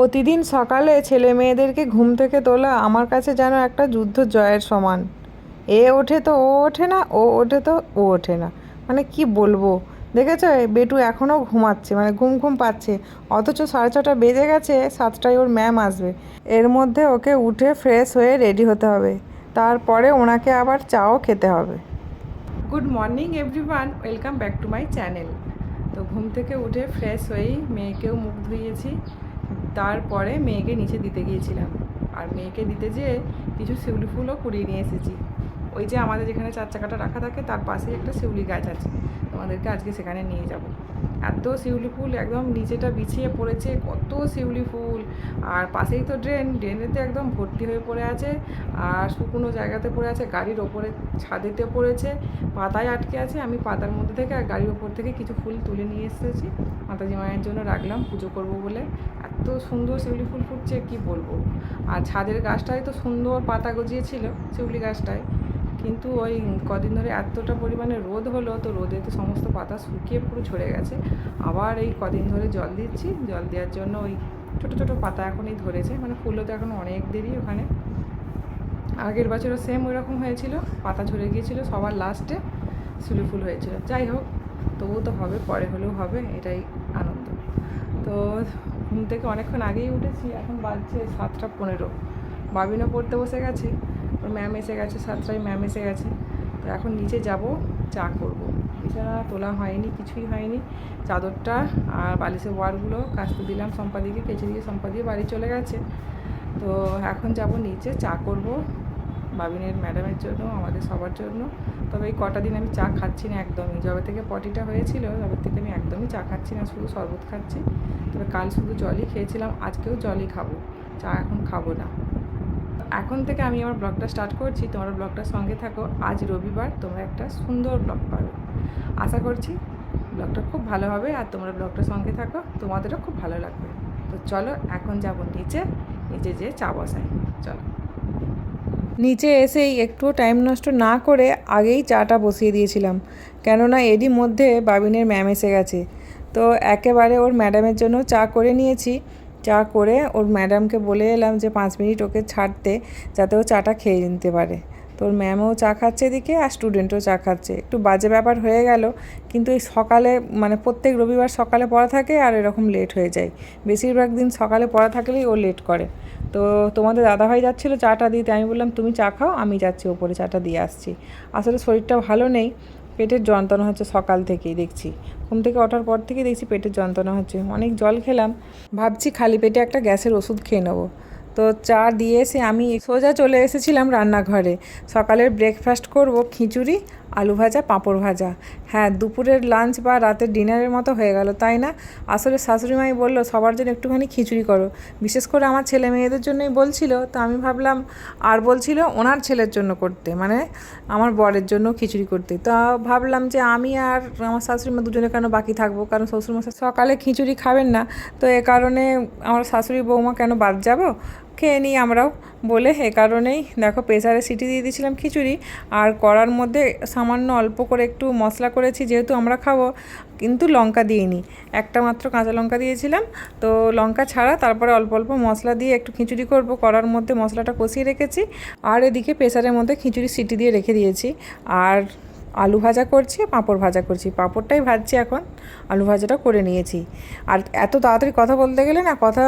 প্রতিদিন সকালে ছেলে মেয়েদেরকে ঘুম থেকে তোলা আমার কাছে যেন একটা যুদ্ধ জয়ের সমান। এ ওঠে তো, ও ওঠে না, ও ওঠে তো, ও ওঠে না। মানে কি বলব? দেখেছ? বেটু এখনও ঘুমাচ্ছে মানে ঘুম ঘুম পাচ্ছে। অথচ সাড়ে ছটা বেজে গেছে, সাতটায় ওর ম্যাম আসবে। এর মধ্যে ওকে উঠে ফ্রেশ হয়ে রেডি হতে হবে। তারপরে ওনাকে আবার চাও খেতে হবে। Good morning everyone, welcome back to my channel. তো ঘুম থেকে উঠে ফ্রেশ হয়েই মেয়েকেও মুখ ধুইয়েছি। তারপরে মেয়েকে নিচে দিতে গিয়েছিলাম। আর মেয়েকে দিতে যেয়ে কিছু শিউলি ফুলও কুড়িয়ে নিয়ে এসেছি। ওই যে আমাদের যেখানে চার চাকাটা রাখা থাকে, তার পাশেই একটা শিউলি গাছ আছে। তোমাদেরকে আজকে সেখানে নিয়ে যাব। এত শিউলি ফুল একদম নিচেটা বিছিয়ে পড়েছে, কত শিউলি ফুল। আর পাশেই তো ড্রেন ড্রেনেতে একদম ভর্তি হয়ে পড়ে আছে। আর শুকনো জায়গাতে পড়ে আছে, গাড়ির ওপরে ছাদেতে পড়েছে। পাতায় আটকে আছে, আমি পাতার মধ্যে থেকে আর গাড়ির ওপর থেকে কিছু ফুল তুলে নিয়ে এসেছি। মাতাজি মায়ের জন্য রাখলাম, পুজো করব বলে। এত সুন্দর শিউলি ফুল ফুটছে, কি বলব। আর ছাদের গাছটায় তো সুন্দর পাতা গজিয়েছিল, শিউলি গাছটায়। কিন্তু ওই কদিন ধরে এতটা পরিমাণে রোদ হলো, তো রোদে তো সমস্ত পাতা শুকিয়ে পুরো ঝরে গেছে। আবার এই কদিন ধরে জল দিচ্ছি। জল দেওয়ার জন্য ওই ছোটো ছোটো পাতা এখনই ধরেছে। মানে ফুলও তো এখন অনেক দেরি ওখানে। আগের বছরও সেম ওই রকম হয়েছিল। পাতা ঝরে গিয়েছিল সবার লাস্টে শিউলি ফুল হয়েছিল। যাই হোক, তবুও তো হবে, পরে হলেও হবে, এটাই আনন্দ। তো ঘুম থেকে অনেকক্ষণ আগেই উঠেছি, এখন বাজছে সাতটা পনেরো। বাবিনও পড়তে বসে গেছে। ম্যাম এসে গেছে, সাতটায় ম্যাম এসে গেছে। তো এখন নিচে যাব, চা করব। বিছানা তোলা হয়নি, কিছুই হয়নি। চাদরটা আর বালিশের ওয়ারগুলো কাচতে দিলাম সম্পাদিকে কেচে দিয়ে সম্পাদিয়ে বাড়ি চলে গেছে। তো এখন যাব নিচে, চা করব বাবিনের ম্যাডামের জন্য, আমাদের সবার জন্য। তবে এই কটা দিন আমি চা খাচ্ছি না একদমই। যবে থেকে পটিটা হয়েছিল, তবে থেকে আমি একদমই চা খাচ্ছি না, শুধু শরবত খাচ্ছি। তবে কাল শুধু জলই খেয়েছিলাম, আজকেও জলই খাব। চা এখন খাব না। এখন থেকে আমি আমার ব্লগটা স্টার্ট করছি। তোমরা ব্লগটার সঙ্গে থাকো। আজ রবিবার, তোমরা একটা সুন্দর ব্লগ পাবে। আশা করছি ব্লগটা খুব ভালো হবে আর তোমরা ব্লগটার সঙ্গে থাকো। তোমাদেরও খুব ভালো লাগবে। তো চলো, এখন যাব নিচে। নিচে যেয়ে চা বসাই। চলো। নিচে এসেই একটুও টাইম নষ্ট না করে আগেই চাটা বসিয়ে দিয়েছিলাম। কেননা এরই মধ্যে বাবিনের ম্যাম এসে গেছে। তো একেবারে ওর ম্যাডামের জন্য চা করে নিয়েছি। চা করে ওর ম্যাডামকে বলে এলাম যে পাঁচ মিনিট ওকে ছাড়তে যাতে ও চাটা খেয়ে নিতে পারে। তো ওর ম্যামও চা খাচ্ছে এদিকে আর স্টুডেন্টও চা খাচ্ছে। একটু বাজে ব্যাপার হয়ে গেল, কিন্তু এই সকালে মানে প্রত্যেক রবিবার সকালে পড়া থাকে আর এরকম লেট হয়ে যায়। বেশিরভাগ দিন সকালে পড়া থাকলেই ও লেট করে। তো তোমাদের দাদাভাই যাচ্ছিল চাটা দিতে, আমি বললাম, তুমি চা খাও, আমি যাচ্ছি, ওপরে চাটা দিয়ে আসছি। আসলে শরীরটা ভালো নেই। পেটের যন্ত্রণা হচ্ছে সকাল থেকেই দেখছি। ঘুম থেকে ওঠার পর থেকেই দেখছি পেটের যন্ত্রণা হচ্ছে। অনেক জল খেলাম, ভাবছি খালি পেটে একটা গ্যাসের ওষুধ খেয়ে নেব। তো চা দিয়ে এসে আমি সোজা চলে এসেছিলাম রান্নাঘরে। সকালের ব্রেকফাস্ট করব, খিচুড়ি আলু ভাজা, পাঁপড় ভাজা। হ্যাঁ দুপুরের লাঞ্চ বা রাতের ডিনারের মতো হয়ে গেল, তাই না? আসলে শাশুড়িমাই বলল, সবার জন্য একটুখানি খিচুড়ি করো। বিশেষ করে আমার ছেলে মেয়েদের জন্যই বলছিল, তো আমি ভাবলাম, আর বলছিল ওনার ছেলের জন্য করতে মানে আমার বরের জন্য খিচুড়ি করতে। তো ভাবলাম যে আমি আর আমার শাশুড়িমা দুজনে কেন বাকি থাকব? কারণ শ্বশুরমশাই সকালে খিচুড়ি খাবেন না, তো এ কারণে আমার শাশুড়ি বৌমা কেন বাদ যাব? খেয়ে নিই আমরাও বলে এ কারণেই দেখো প্রেসারে সিটি দিয়ে দিয়েছিলাম খিচুড়ি। আর কড়ার মধ্যে সামান্য অল্প করে একটু মশলা করেছি, যেহেতু আমরা খাব, কিন্তু লঙ্কা দিইনি। একটা মাত্র কাঁচা লঙ্কা দিয়েছিলাম। তো লঙ্কা ছাড়া তারপরে অল্প অল্প মশলা দিয়ে একটু খিচুড়ি করব। কড়ার মধ্যে মশলাটা কষিয়ে রেখেছি। আর এদিকে প্রেসারের মধ্যে খিচুড়ি সিটি দিয়ে রেখে দিয়েছি। আর আলু ভাজা করছি, পাঁপড় ভাজা করছি। পাঁপড়টাই ভাজছি এখন, আলু ভাজাটা করে নিয়েছি। আর এত তাড়াতাড়ি কথা বলতে গেলে না, কথা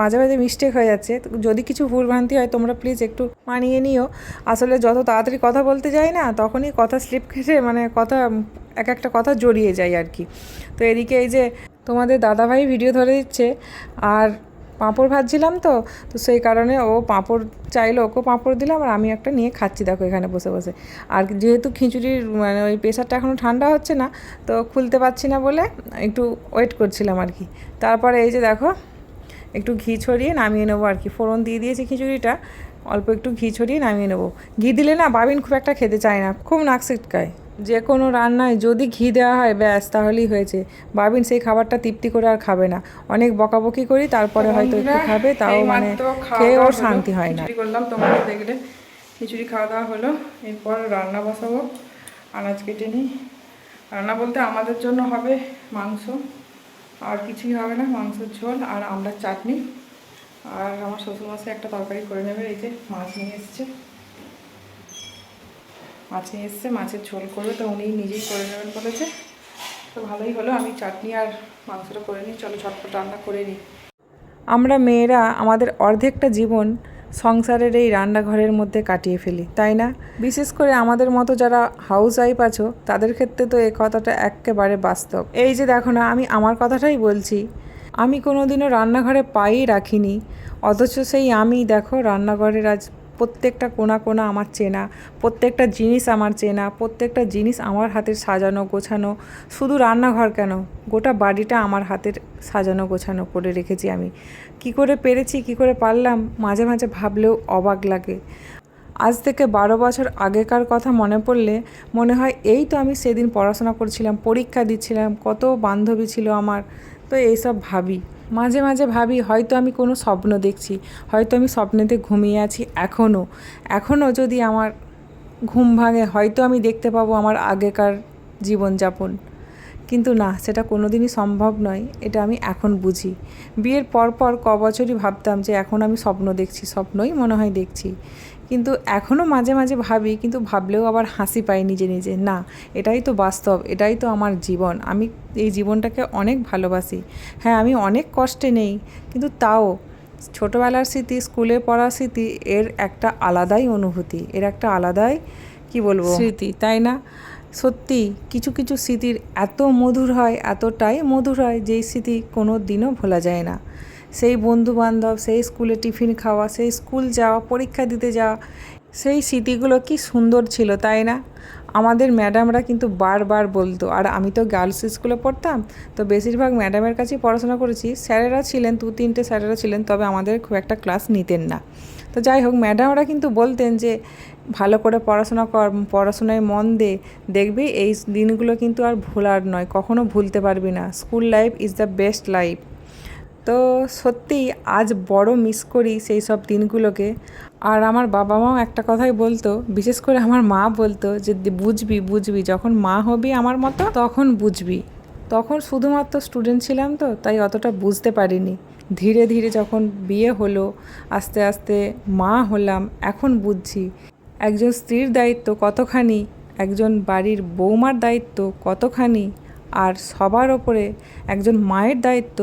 মাঝে মাঝে মিস্টেক হয়ে যাচ্ছে। যদি কিছু ভুলভ্রান্তি হয়, তোমরা প্লিজ একটু মানিয়ে নিও। আসলে যত তাড়াতাড়ি কথা বলতে যাই না, তখনই কথা স্লিপ খেটে মানে কথা, এক একটা কথা জড়িয়ে যায় আর কি। তো এদিকে এই যে তোমাদের দাদাভাই ভিডিও ধরে দিচ্ছে, আর পাঁপড় ভাজছিলাম তো তো সেই কারণে ও পাঁপড় চাইলো, ওকেও পাঁপড় দিলাম আর আমি একটা নিয়ে খাচ্ছি, দেখো এখানে বসে বসে। আর যেহেতু খিচুড়ির মানে ওই প্রেশারটা এখনও ঠান্ডা হচ্ছে না, তো খুলতে পারছি না বলে একটু ওয়েট করছিলাম আর কি। তারপরে এই যে দেখো, একটু ঘি ছড়িয়ে নামিয়ে নেব আর কি। ফোড়ন দিয়ে দিয়েছি খিচুড়িটা, অল্প একটু ঘি ছড়িয়ে নামিয়ে নেব। ঘি দিলে না বাবিন খুব একটা খেতে চায় না, খুব নাক সিটকায়। যে কোনো রান্নায় যদি ঘি দেওয়া হয় ব্যাস তাহলেই হয়েছে। বাবিন সেই খাবারটা তৃপ্তি করে আর খাবে না। অনেক বকাবকি করি তারপরে হয়তো একটু খাবে তাও মানে খেয়ে ওর শান্তি হয় না। করলাম তোমাকে দেখলে খিচুড়ি খাওয়া দাওয়া হলো। এরপর রান্না বসাবো আনাজ কেটে নিই। রান্না বলতে আমাদের জন্য হবে মাংস আর কিছুই হবে না মাংসের ঝোল আর আমরা চাটনি। আর আমার শ্বশুরমশাই একটা তরকারি করে নেবে এই যে মাছ নিয়ে এসছে। মাছ এসছে, মাছের ঝোল করবে, তো উনি নিজেই করে নেবেন বলেছে। তো ভালোই হলো, আমি চাটনি আর মাংসটা করে নিই, চলো ঝটপট রান্না করে নিই। আমরা মেয়েরা আমাদের অর্ধেকটা জীবন সংসারের এই রান্নাঘরের মধ্যে কাটিয়ে ফেলি, তাই না? বিশেষ করে আমাদের মতো যারা হাউস ওয়াইফ আছো, তাদের ক্ষেত্রে তো এ কথাটা একেবারে বাস্তব। এই যে দেখো না, আমি আমার কথাটাই বলছি, আমি কোনোদিনও রান্নাঘরে পাই রাখিনি, অথচ সেই আমি দেখো রান্নাঘরের আজ প্রত্যেকটা কোনা কোনা আমার চেনা, প্রত্যেকটা জিনিস আমার চেনা, প্রত্যেকটা জিনিস আমার হাতের সাজানো গোছানো। শুধু রান্নাঘর কেন? গোটা বাড়িটা আমার হাতের সাজানো গোছানো করে রেখেছি আমি। কি করে পেরেছি, কি করে পারলাম, মাঝে মাঝে ভাবলেও অবাক লাগে। আজ থেকে বারো বছর আগেকার কথা মনে পড়লে মনে হয় এই তো আমি সেদিন পড়াশোনা করছিলাম, পরীক্ষা দিচ্ছিলাম, কত বান্ধবী ছিল আমার। তো এইসব ভাবি। মাঝে মাঝে ভাবি, হয়তো আমি কোনো স্বপ্ন দেখছি, হয়তো আমি স্বপ্নেতে ঘুমিয়ে আছি এখনও। এখনও যদি আমার ঘুম ভাঙে, হয়তো আমি দেখতে পাবো আমার আগেকার জীবনযাপন। কিন্তু না, সেটা কোনো দিনই সম্ভব নয়, এটা আমি এখন বুঝি। বিয়ের পর পর ক বছরই ভাবতাম যে এখন আমি স্বপ্ন দেখছি, স্বপ্নই মনে হয় দেখছি। কিন্তু এখনও মাঝে মাঝে ভাবি, কিন্তু ভাবলেও আবার হাসি পাই নিজে নিজে। না, এটাই তো বাস্তব, এটাই তো আমার জীবন। আমি এই জীবনটাকে অনেক ভালোবাসি। হ্যাঁ আমি অনেক কষ্টে নেই, কিন্তু তাও ছোটোবেলার স্মৃতি, স্কুলে পড়ার স্মৃতি, এর একটা আলাদাই অনুভূতি, এর একটা আলাদাই, কি বলব? স্মৃতি, তাই না? সত্যি কিছু কিছু স্মৃতির এত মধুর হয়, এতটাই মধুর হয় যেই স্মৃতি কোনো দিনও ভোলা যায় না। সেই বন্ধু বান্ধব সেই স্কুলে টিফিন খাওয়া, সেই স্কুল যাওয়া, পরীক্ষা দিতে যাওয়া, সেই স্মৃতিগুলো কি সুন্দর ছিল, তাই না? আমাদের ম্যাডামরা কিন্তু বারবার বলতো, আর আমি তো গার্লস স্কুলে পড়তাম, তো বেশিরভাগ ম্যাডামের কাছেই পড়াশোনা করেছি। স্যারেরা ছিলেন, দু তিনটে স্যারেরা ছিলেন, তবে আমাদের খুব একটা ক্লাস নিতেন না। তো যাই হোক, ম্যাডামরা কিন্তু বলতেন যে, ভালো করে পড়াশোনা কর, পড়াশোনায় মন দে, দেখবি এই দিনগুলো কিন্তু আর ভোলার নয়, কখনো ভুলতে পারবি না। School life is the best life তো সত্যি আজ বড় মিস করি সেই সব দিনগুলোকে। আর আমার বাবা মাও একটা কথাই বলতো, বিশেষ করে আমার মা বলতো যে বুঝবি বুঝবি, যখন মা হবি আমার মতো, তখন বুঝবি। তখন শুধুমাত্র স্টুডেন্ট ছিলাম তো, তাই অতটা বুঝতে পারিনি। ধীরে ধীরে যখন বিয়ে হলো, আস্তে আস্তে মা হলাম, এখন বুঝছি। একজন স্ত্রীর দায়িত্ব কতখানি, একজন বাড়ির বৌমার দায়িত্ব কতখানি, আর সবার ওপরে একজন মায়ের দায়িত্ব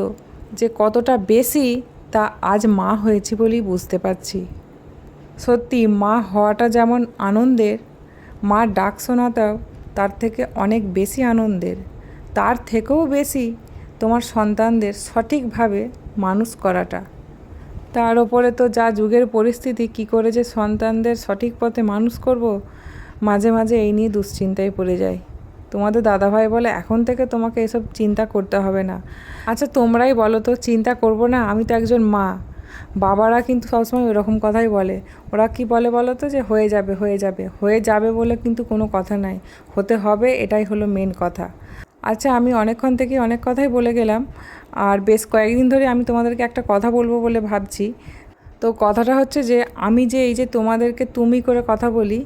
যে কতটা বেশি তা আজ মা হয়েছি বলেই বুঝতে পারছি। সত্যি মা হওয়াটা যেমন আনন্দের, মা ডাক শোনাটাও তার থেকে অনেক বেশি আনন্দের। তার থেকেও বেশি তোমার সন্তানদের সঠিকভাবে মানুষ করাটা। তার ওপরে তো যা যুগের পরিস্থিতি, কি করে যে সন্তানদের সঠিক পথে মানুষ করব, মাঝে মাঝে এই নিয়ে দুশ্চিন্তায় পড়ে যায় তোমাদের দাদাভাই বলে, এখন থেকে তোমাকে এসব চিন্তা করতে হবে না। আচ্ছা তোমরাই বলো তো, চিন্তা করব না, আমি তো একজন মা। বাবারা কিন্তু সবসময় ওরকম কথাই বলে। ওরা কি বলে বলো তো যে, হয়ে যাবে হয়ে যাবে। হয়ে যাবে বলে কিন্তু কোনো কথা নাই। হতে হবে, এটাই হলো মেন কথা। আচ্ছা আমি অনেকক্ষণ থেকে অনেক কথাই বলে গেলাম, আর বেশ কয়েকদিন ধরে আমি তোমাদেরকে একটা কথা বলব বলে ভাবছি। তো কথাটা হচ্ছে যে, আমি যে এই যে তোমাদেরকে তুমি করে কথা বলি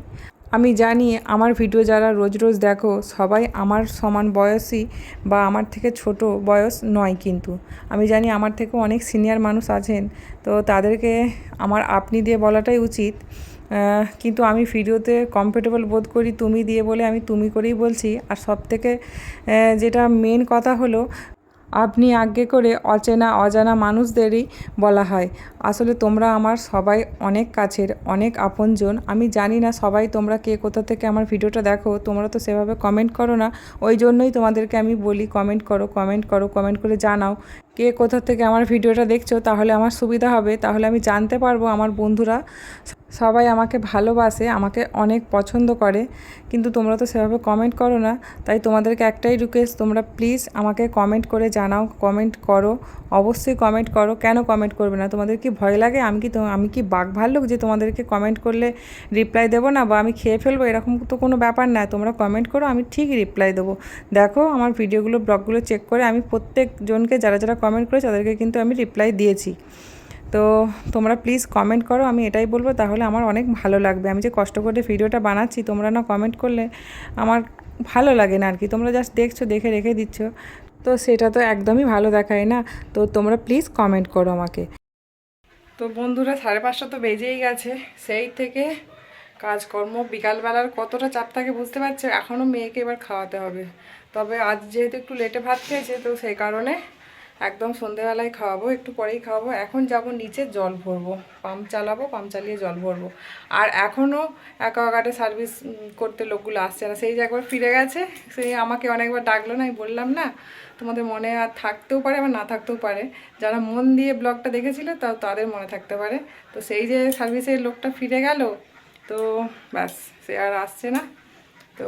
আমি জানি আমার ভিডিও যারা রোজ রোজ দেখো, সবাই আমার সমান বয়সী বা আমার থেকে ছোট বয়স নয় কিন্তু। আমি জানি আমার থেকে অনেক সিনিয়র মানুষ আছেন, তো তাদেরকে আমার আপনি দিয়ে বলাটাই উচিত। কিন্তু আমি ভিডিওতে কমফোর্টেবল বোধ করি তুমি দিয়ে বলে আমি তুমি করেই বলছি। আর সব থেকে যেটা মেন কথা হলো, আপনি আজ্ঞে করে অচেনা, অজানা মানুষদেরই বলা হয়। আসলে তোমরা আমার সবাই অনেক কাছের, অনেক আপনজন। আমি জানি না সবাই তোমরা কে, কোথা থেকে আমার ভিডিওটা দেখো। তোমরা তো সেভাবে কমেন্ট করো না। ওই জন্যই তোমাদেরকে আমি বলি কমেন্ট করো কমেন্ট করো কমেন্ট করে জানাও কে, কোথা থেকে আমার ভিডিওটা দেখছ। তাহলে আমার সুবিধা হবে। তাহলে আমি জানতে পারব আমার বন্ধুরা। সবাই আমাকে ভালোবাসে, আমাকে অনেক পছন্দ করে। কিন্তু তোমরা তো সেভাবে কমেন্ট করো না। তাই তোমাদেরকে একটাই রিকোয়েস্ট তোমরা প্লিজ আমাকে কমেন্ট করে জানাও। কমেন্ট করো। অবশ্যই কমেন্ট করো। কেন কমেন্ট করবে না? তোমাদের কি ভয় লাগে? আমি কি আমি কি বাঘ ভাল্লুক যে তোমাদেরকে কমেন্ট করলে রিপ্লাই দেবো না? বা আমি খেয়ে ফেলব? এরকম তো কোনো ব্যাপার না। তোমরা কমেন্ট করো, আমি ঠিক রিপ্লাই দেবো। দেখো, আমার ভিডিওগুলো, ব্লগগুলো চেক করে আমি প্রত্যেকজনকে যারা যারা কমেন্ট করেছে, তাদেরকে কিন্তু আমি রিপ্লাই দিয়েছি। তো তোমরা প্লিজ কমেন্ট করো, আমি এটাই বলব। তাহলে আমার অনেক ভালো লাগবে। আমি যে কষ্ট করে ভিডিওটা বানাচ্ছি, তোমরা না কমেন্ট করলে আমার ভালো লাগে না আর কি তোমরা জাস্ট দেখছ, দেখে রেখে দিচ্ছ। তো সেটা তো একদমই ভালো দেখায় না। তো তোমরা প্লিজ কমেন্ট করো আমাকে। তো বন্ধুরা, সাড়ে পাঁচটা তো বেজেই গেছে। সেই থেকে কাজকর্ম, বিকালবেলার কতটা চাপ থাকে বুঝতে পারছে এখনও মেয়েকে এবার খাওয়াতে হবে। তবে আজ যেহেতু একটু লেটে ভাত খেয়েছে, তো সেই কারণে একদম সন্ধেবেলায় খাওয়াবো, একটু পরেই খাওয়াবো। এখন যাব নিচে জল ভরবো। পাম্প চালাবো, পাম্প চালিয়ে জল ভরবো। আর এখনও অ্যাকোয়াগার্ডে সার্ভিস করতে লোকগুলো আসছে না। সেই যে একবার ফিরে গেছে, সেই আমাকে অনেকবার ডাকলো না, আমি বললাম, না, তোমাদের মনে আর থাকতেও পারে, আবার না থাকতেও পারে। যারা মন দিয়ে ব্লগটা দেখেছিল তা তাদের মনে থাকতে পারে। তো সেই যে সার্ভিসের লোকটা ফিরে গেল, তো ব্যাস, সে আর আসছে না। তো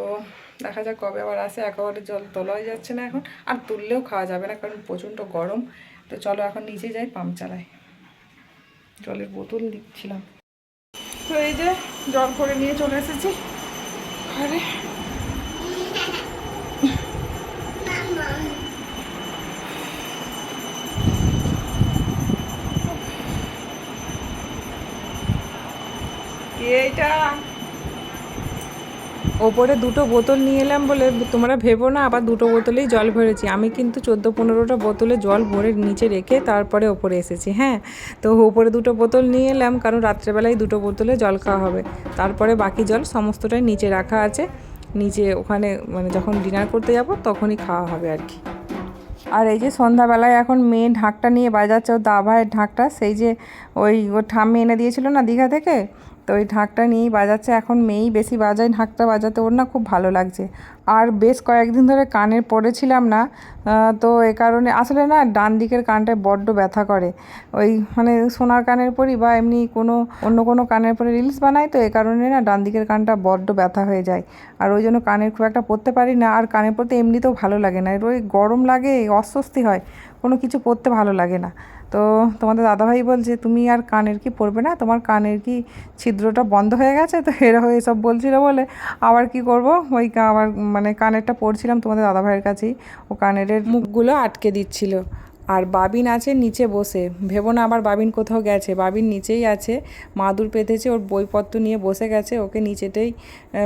দেখা যাক কবে আবার আসে, একেবারে জল তোলাই যাচ্ছে না এখন। আর তুললেও খাওয়া যাবে না, কারণ প্রচণ্ড গরম। তো চলো এখন নিচে যাই, পাম্প চালাই। জলের বোতল দিচ্ছিলাম। তো এই যে জল করে নিয়ে চলে এসেছি। আরে। এইটা ওপরে দুটো বোতল নিয়ে এলাম বলে তোমরা ভেবো না, আবার দুটো বোতলেই জল ভরেছি। আমি কিন্তু চোদ্দ পনেরোটা বোতলে জল ভরে নিচে রেখে তারপরে ওপরে এসেছি হ্যাঁ। তো ওপরে দুটো বোতল নিয়ে এলাম, কারণ রাত্রেবেলায় দুটো বোতলে জল খাওয়া হবে। তারপরে বাকি জল সমস্তটাই নিচে রাখা আছে। নিচে ওখানে মানে যখন ডিনার করতে যাব তখনই খাওয়া হবে আর কি। আর এই যে সন্ধ্যাবেলায় এখন মেয়ে ঢাকটা নিয়ে বাজাচ্ছে, ওর দাভাইয়ের ঢাকটা, সেই যে ওই ওর ঠাম্মি এনে দিয়েছিল না দীঘা থেকে? তো ওই ঢাকটা নিয়েই বাজাচ্ছে। এখন মেয়েই বেশি বাজায় ঢাকটা বাজাতে। ওর না খুব ভালো লাগছে। আর বেশ কয়েকদিন ধরে কানের পড়েছিলাম না তো এ কারণে আসলে না ডান দিকের কানটায় বড্ড ব্যথা করে। ওই মানে সোনার কানের পরি বা এমনি কোনো অন্য কোনো কানের পরে রিলস বানাই তো, এ কারণে না ডান দিকের কানটা বড্ড ব্যথা হয়ে যায়। আর ওই জন্য কানের খুব একটা পরতে পারি না। আর কানের পরতে এমনিতেও ভালো লাগে না। ওই গরম লাগে, অস্বস্তি হয়। কোনো কিছু পরতে ভালো লাগে না। তো তোমাদের দাদাভাই বলছে, তুমি আর কানের কি পরবে না? তোমার কানের কি ছিদ্রটা বন্ধ হয়ে গেছে? তো এরা হয়ে সব বলছিল বলে, আবার কি করব? ওই আবার মানে কানেরটা পরছিলাম তোমাদের দাদাভাইয়ের কাছেই। ও কানের মুখগুলো আটকে দিচ্ছিল। আর বাবিন আছে নিচে বসে। ভেবো না আবার বাবিন কোথাও গেছে। বাবিন নিচেই আছে। মাদুর পেতেছে, ওর বইপত্র নিয়ে বসে গেছে। ওকে নিচেতেই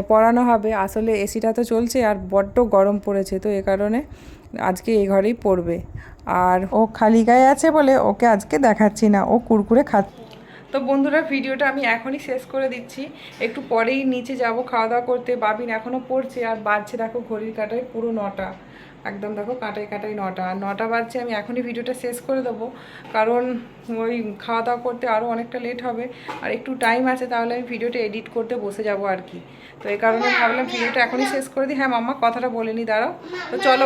পড়ানো হবে। আসলে এসিটা তো চলছে আর বড্ড গরম পড়েছে। তো এ কারণে আজকে এ ঘরেই পড়বে। আর ও খালি গায়ে আছে বলে ওকে আজকে দেখাচ্ছি না, ও কুরকুরে খাচ্ছে। তো বন্ধুরা, ভিডিওটা আমি এখনই শেষ করে দিচ্ছি। একটু পরেই নিচে যাব খাওয়া দাওয়া করতে। বাবিন এখনও পড়ছে আর বাজছে দেখো ঘড়ির কাটায় পুরো নটা। একদম দেখো কাটাই কাটাই নটা। আর নটা বাজছে, আমি এখনই ভিডিওটা শেষ করে দেবো। কারণ ওই খাওয়া দাওয়া করতে আরও অনেকটা লেট হবে। আর একটু টাইম আছে, তাহলে আমি ভিডিওটা এডিট করতে বসে যাব আর কি। তো এই কারণে ভাবলাম ভিডিওটা এখনই শেষ করে দিই। হ্যাঁ মাম্মা, কথাটা বলে নি, দাঁড়াও। তো চলো।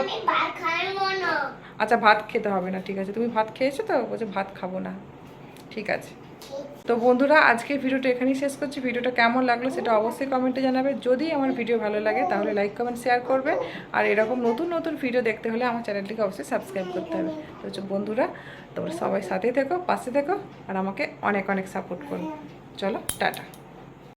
আচ্ছা ভাত খেতে হবে না, ঠিক আছে। তুমি ভাত খেয়েছো তো? বলছে, ভাত খাব না। ঠিক আছে। তো বন্ধুরা আজকে ভিডিওটা এখানেই শেষ করছি। ভিডিওটা কেমন লাগল সেটা অবশ্যই কমেন্টে জানাবে। যদি আমার ভিডিও ভালো লাগে, তাহলে লাইক, কমেন্ট, শেয়ার করবে। আর এরকম নতুন নতুন ভিডিও দেখতে হলে আমার চ্যানেলটিকে অবশ্যই সাবস্ক্রাইব করতে হবে। তো বন্ধুরা, তোমরা সবাই সাথেই থেকো, পাশে থেকো, আর আমাকে অনেক অনেক সাপোর্ট করো। চলো, টাটা।